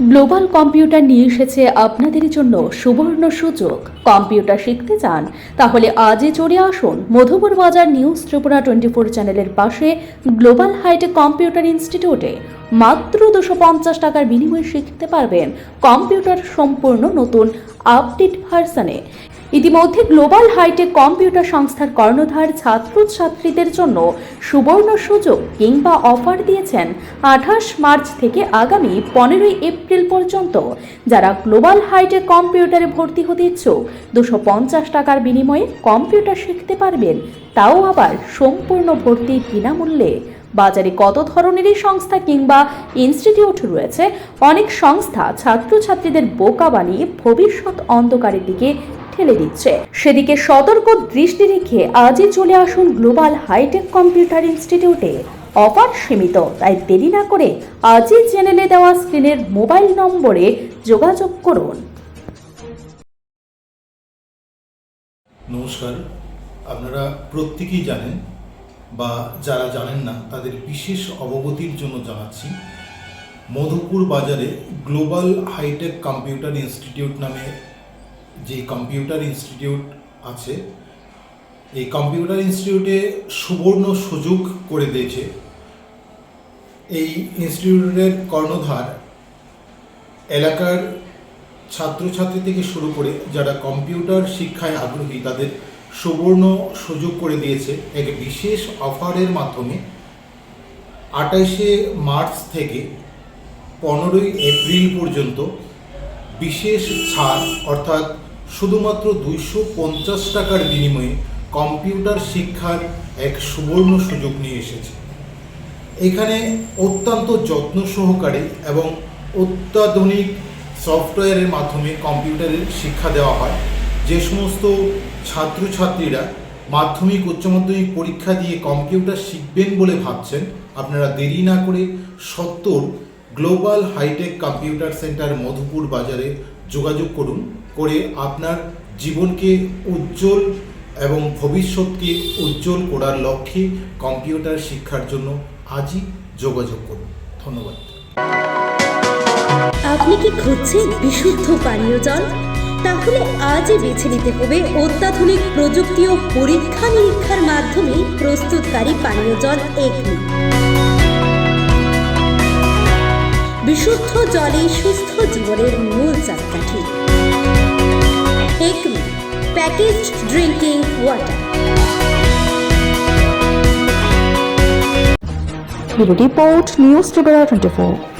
Global computer নিয়ে এসেছে আপনাদের জন্য সুবর্ণ সুযোগ। কম্পিউটার শিখতে চান, তাহলে আজই চলে আসুন মধুপুর বাজার নিউজ ত্রিপুরা টোয়েন্টি ফোর চ্যানেলের পাশে গ্লোবাল হাইটেক কম্পিউটার ইনস্টিটিউটে। মাত্র দুশো পঞ্চাশ টাকার বিনিময়ে শিখতে পারবেন কম্পিউটার সম্পূর্ণ নতুন আপডেট ভার্সনে। ইতিমধ্যে গ্লোবাল হাইটেক কম্পিউটার সংস্থার কর্ণধার ছাত্রছাত্রীদের জন্য সুবর্ণ সুযোগ কিংবা অফার দিয়েছেন আঠাশ মার্চ থেকে আগামী পনেরোই এপ্রিল পর্যন্ত। যারা গ্লোবাল হাইটেক কম্পিউটারে ভর্তি হতে ইচ্ছুক, দুশো পঞ্চাশ টাকার বিনিময়ে কম্পিউটার শিখতে পারবেন। তাও আবার সম্পূর্ণ ভর্তি বিনামূল্যে। বাজারে কত ধরনেরই সংস্থা কিংবা ইনস্টিটিউট রয়েছে? অনেক সংস্থা ছাত্রছাত্রীদের বোকা বানিয়ে ভবিষ্যৎ অন্ধকারের দিকে ঠেলে দিচ্ছে। সেদিকে সতর্ক দৃষ্টি রেখে আজই চলে আসুন গ্লোবাল হাইটেক কম্পিউটার ইনস্টিটিউটে। অফার সীমিত, তাই দেরি না করে আজই চ্যানেলে দেওয়া স্ক্রিনের মোবাইল নম্বরে যোগাযোগ করুন। নমস্কার, আপনারা প্রত্যেকেই জানেন বা যারা জানেন না, তাদের বিশেষ অবগতির জন্য জানাচ্ছি, মধুপুর বাজারে গ্লোবাল হাইটেক কম্পিউটার ইনস্টিটিউট নামে যে কম্পিউটার ইনস্টিটিউট আছে, এই কম্পিউটার ইনস্টিটিউটে সুবর্ণ সুযোগ করে দিয়েছে। এই ইনস্টিটিউটের কর্ণধার এলাকার ছাত্রছাত্রী থেকে শুরু করে যারা কম্পিউটার শিক্ষায় আগ্রহী, তাদের সুবর্ণ সুযোগ করে দিয়েছে। এক বিশেষ অফারের মাধ্যমে আঠাশে মার্চ থেকে পনেরোই এপ্রিল পর্যন্ত বিশেষ ছাড়, অর্থাৎ শুধুমাত্র দুইশো পঞ্চাশ টাকার বিনিময়ে কম্পিউটার শিক্ষার এক সুবর্ণ সুযোগ নিয়ে এসেছে। এখানে অত্যন্ত যত্ন সহকারে এবং অত্যাধুনিক সফটওয়্যারের মাধ্যমে কম্পিউটারের শিক্ষা দেওয়া হয়। যে সমস্ত ছাত্রছাত্রীরা মাধ্যমিক, উচ্চ মাধ্যমিক পরীক্ষা দিয়ে কম্পিউটার শিখবেন বলে ভাবছেন, আপনারা দেরি না করে সত্তর global hitech computer center Madhupur বাজারে যোগাযোগ করুন। করে আপনার জীবনকে উজ্জ্বল এবং ভবিষ্যৎকে উজ্জ্বল করার লক্ষ্যে কম্পিউটার শিক্ষার জন্য আজই যোগাযোগ করুন। ধন্যবাদ। আপনি কি খুঁজছেন বিশুদ্ধ পানীয় জল? তাহলে আজই বেছে নিতে হবে অত্যাধুনিক প্রযুক্তি ও পরীক্ষা নিরীক্ষার মাধ্যমে প্রস্তুতকারী পানীয় জল একমি বিশুদ্ধ জলে সুস্থ জীবনের মূল চাকাঠি। packaged drinking water. The report, News Tribuna 24.